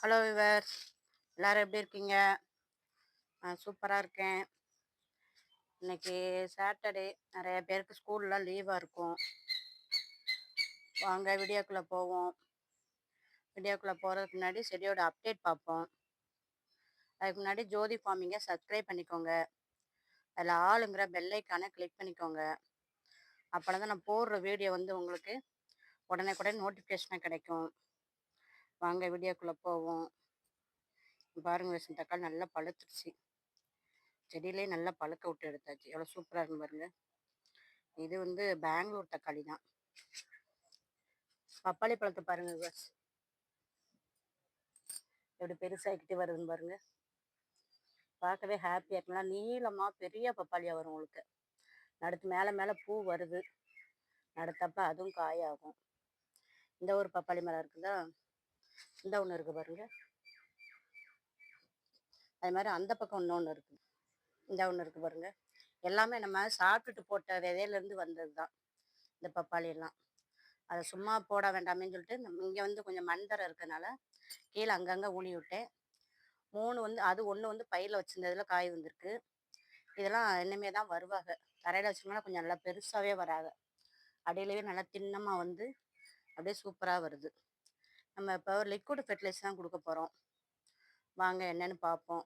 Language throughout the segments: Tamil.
ஹலோ விவர் எல்லோரும் எப்படி இருக்கீங்க? நான் சூப்பராக இருக்கேன். இன்னைக்கு சாட்டர்டே நிறைய பேருக்கு ஸ்கூல்லாம் லீவாக இருக்கும். வாங்க வீடியோக்குள்ளே போவோம். வீடியோக்குள்ளே போகிறதுக்கு முன்னாடி செடியோட அப்டேட் பார்ப்போம். அதுக்கு முன்னாடி ஜோதி ஃபார்மிங்கை சப்ஸ்கிரைப் பண்ணிக்கோங்க. அதில் ஆளுங்கிற பெல்லைக்கான கிளிக் பண்ணிக்கோங்க. அப்போ தான் நான் போடுற வீடியோ வந்து உங்களுக்கு உடனே கூட நோட்டிஃபிகேஷனாக கிடைக்கும். வாங்க வீடியோக்குள்ளே போவோம். பாருங்க விஷயம் தக்காளி நல்லா பழுத்துருச்சு. செடியிலே நல்லா பழுக்க விட்டு எடுத்தாச்சு. எவ்வளோ சூப்பராக இருக்கு பாருங்க. இது வந்து பெங்களூர் தக்காளி தான். பப்பாளி பழத்தை பாருங்க விவாஸ் எப்படி பெருசாகிக்கிட்டு வருதுன்னு பாருங்க. பார்க்கவே ஹாப்பியாக இருக்கலாம் நீளமாக பெரிய பப்பாளியாக வரும் உங்களுக்கு. நடுத்து மேலே மேலே பூ வருது. நடுத்தப்ப அதுவும் காயாகும். இந்த ஒரு பப்பாளி மரம் இருக்குதா? இந்த ஒன்று இருக்குது பாருங்க. அது மாதிரி அந்த பக்கம் இன்னொன்று இருக்குது இந்த ஒன்று இருக்குது பாருங்க. எல்லாமே நம்ம சாப்பிட்டுட்டு போட்ட விதையிலேருந்து வந்தது தான். இந்த பப்பாளி எல்லாம். அதை சும்மா போட வேண்டாமேன்னு சொல்லிட்டு நம்ம இங்கே வந்து கொஞ்சம் மண்தரை இருக்கனால கீழே அங்கங்கே ஊனி விட்டேன். மூணு வந்து அது ஒன்று வந்து பயிரில் வச்சுருந்ததில் காய் வந்திருக்கு. இதெல்லாம் இன்னுமே தான் வருவாங்க. தரையில் வச்சோம்னா கொஞ்சம் நல்லா பெருசாகவே வராங்க அடியிலவே நல்லா தின்னமாக வந்து அப்படியே சூப்பராக வருது. நம்ம இப்போ லிக்விட் ஃபெர்டிலைசர் தான் கொடுக்க போகிறோம் வாங்க என்னன்னு பார்ப்போம்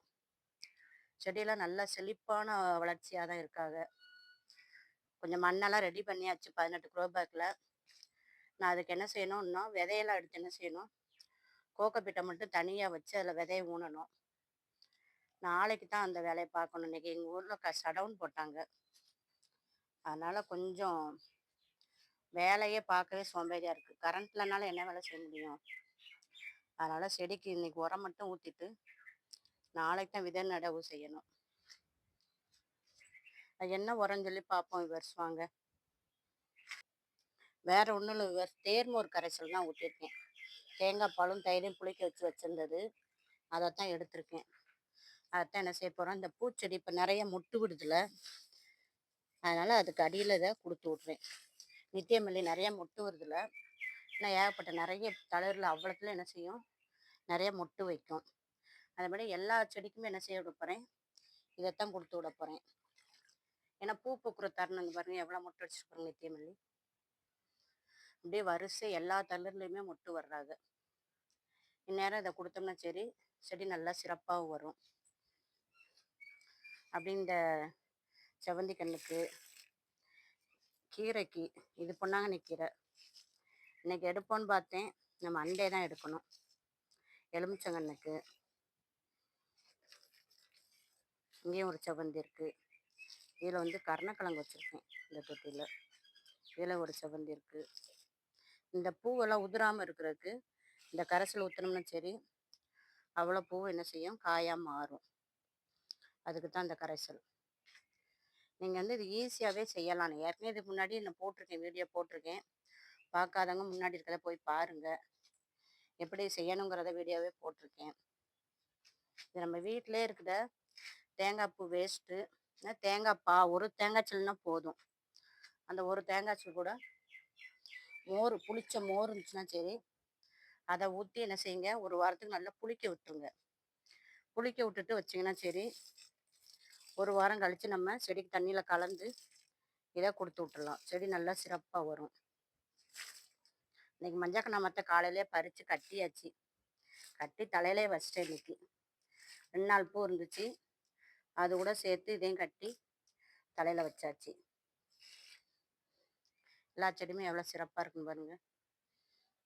செடியெல்லாம் நல்லா செழிப்பான வளர்ச்சியாக தான் இருக்காங்க. கொஞ்சம் மண்ணெல்லாம் ரெடி பண்ணியாச்சு பதினெட்டு க்ரோ பேக்கில் நான் அதுக்கு என்ன செய்யணும்னா விதையெல்லாம் எடுத்து என்ன செய்யணும்? கோக்கப்பிட்டை மட்டும் தனியாக வச்சு அதில் விதையை ஊனணும். நாளைக்கு தான் அந்த வேலையை பார்க்கணும். இன்றைக்கி எங்கள் ஊரில் க ஷடவுன் போட்டாங்க. அதனால் கொஞ்சம் வேலையே பார்க்கவே சோம்பேறியாக இருக்குது கரண்ட்லனால என்ன வேலை செய்ய முடியும்? அதனால் செடிக்கு இன்னைக்கு உரம் மட்டும் ஊற்றிட்டு நாளைக்கு தான் விதை நடவு செய்யணும். அது என்ன உரம் சொல்லி பார்ப்போம் விவரிசுவாங்க வாங்க வேற ஒன்றும் இல்லை இவர் தேர்மோர் கரைசல் தான் ஊற்றிருக்கேன் தேங்காய் பாலும் தயிரையும் புளிக்க வச்சு வச்சுருந்தது. அதைத்தான் எடுத்திருக்கேன். அதைத்தான் என்ன செய்ய போகிறோம் இந்த பூச்செடி இப்போ நிறைய முட்டு விடுதுல அதனால் அதுக்கு அடியில் இதை கொடுத்து விட்றேன். நித்தியமல்லி நிறைய மொட்டு வருதுல. நான் ஏகப்பட்ட நிறைய தளரில் அவ்வளோத்துல என்ன செய்யும்? நிறைய மொட்டு வைக்கும். அதே மாதிரி எல்லா செடிக்குமே என்ன செய்ய விட போகிறேன் இதைத்தான் கொடுத்து விட போகிறேன் ஏன்னா பூ பூக்குற தருணம் பாருங்க எவ்வளோ மொட்டு வச்சுருப்பாங்க நித்தியமல்லி அப்படியே வரிசை எல்லா தளர்லையுமே மொட்டு வர்றாங்க இந்நேரம் இதை கொடுத்தோம்னா சரி செடி நல்லா சிறப்பாகவும் வரும். அப்படி இந்த செவந்தி கண்ணுக்கு கீரைக்கு இது பொன்னாங்கண்ணி கீரை. இன்றைக்கி எடுப்போன்னு பார்த்தேன். நம்ம அண்டே தான் எடுக்கணும். எலுமிச்சங்கண்ணுக்கு. இங்கேயும் ஒரு செவ்வந்தி இருக்குது இதில் வந்து கருணக்கிழங்கு வச்சுருக்கேன் இந்த தொட்டியில் இதில் ஒரு செவ்வந்தி இருக்குது இந்த பூவெல்லாம் உதிராமல் இருக்கிறதுக்கு இந்த கரைசல் ஊற்றினோம்னா சரி அவ்வளோ பூ என்ன செய்யும்? காயாக மாறும். அதுக்கு தான் இந்த கரைசல். நீங்கள் வந்து இது ஈஸியாகவே செய்யலாம். ஏற்கனவே இதுக்கு முன்னாடி நான் போட்டிருக்கேன் வீடியோ போட்டிருக்கேன். பார்க்காதவங்க முன்னாடி இருக்கிறத போய் பாருங்கள் எப்படி செய்யணுங்கிறத வீடியோவே போட்டிருக்கேன். இது நம்ம வீட்டிலே இருக்கிற தேங்காய் பூ வேஸ்ட்டு தேங்காய் பா ஒரு தேங்காய் சில்னா போதும். அந்த ஒரு தேங்காய் சில் கூட மோர் புளிச்ச மோர் இருந்துச்சுன்னா சரி அதை ஊற்றி என்ன செய்யுங்க ஒரு வாரத்துக்கு நல்லா புளிக்க விட்டுருங்க. புளிக்க விட்டுட்டு வச்சிங்கன்னா சரி ஒரு வாரம் கழித்து நம்ம செடிக்கு தண்ணியில் கலந்து இதை கொடுத்து விட்டுடலாம் செடி நல்லா சிறப்பாக வரும். இன்னைக்கு மஞ்சக்கண்ணா மற்ற காலையிலே பறித்து கட்டியாச்சு. கட்டி தலையிலே வச்சிட்டேன் இன்னைக்கு. ரெண்டு நாள் பூ இருந்துச்சு. அது கூட சேர்த்து இதையும் கட்டி தலையில் வச்சாச்சு. எல்லா செடியுமே எவ்வளோ சிறப்பாக இருக்குன்னு பாருங்கள்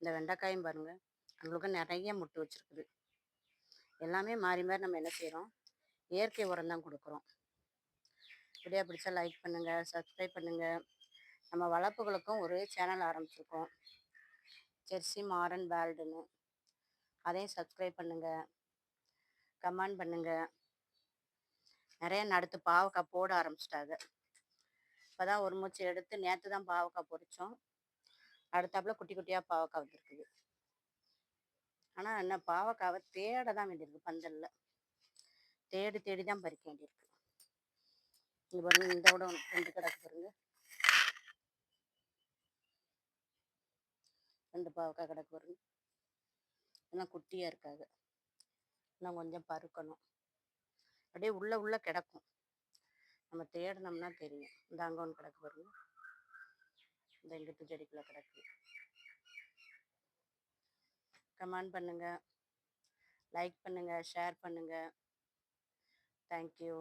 இந்த வெண்டைக்காயும் பாருங்கள் நம்மளுக்கு நிறைய முட்டு வச்சுருக்குது. எல்லாமே மாறி மாறி நம்ம என்ன செய்கிறோம் இயற்கை உரம் தான் கொடுக்குறோம். வீடியோ பிடிச்சா லைக் பண்ணுங்கள் சப்ஸ்கிரைப் பண்ணுங்கள் நம்ம வளர்ப்புகளுக்கும் ஒரு சேனல் ஆரம்பிச்சிருக்கோம். ஜெர்சி மாரன் வேல்டுன்னு. அதையும் சப்ஸ்கிரைப் பண்ணுங்கள் கமெண்ட் பண்ணுங்கள் நிறைய நடத்து பாவக்காய் போட ஆரம்பிச்சிட்டாங்க. இப்போ தான் ஒரு மூச்சு எடுத்து நேற்று தான் பாவக்காய் பொறிச்சோம் அடுத்தாப்புல குட்டி குட்டியாக பாவக்காய் வந்துருக்குது. ஆனால் என்ன பாவக்காவை தேட தான் வேண்டியிருக்கு பந்தலில். தேடி தேடி தான் பறிக்க வேண்டியிருக்கு. இங்கே பாருங்கள் இந்த விட ரெண்டு கிடக்கு பாருங்கள் ரெண்டு பாவக்காய் கிடக்கு பாருங்கள் எல்லாம் குட்டியாக இருக்காது. இன்னும் கொஞ்சம் பருக்கணும். அப்படியே உள்ளே உள்ளே கிடக்கும். நம்ம தேடினோம்னா தெரியும். இந்த அங்கே ஒன்று கிடக்கு பாருங்க. இந்த எங்கிட்டு செடிக்குள்ளே கிடக்கு. கமெண்ட் பண்ணுங்கள் லைக் பண்ணுங்கள் ஷேர் பண்ணுங்கள் தேங்க்யூ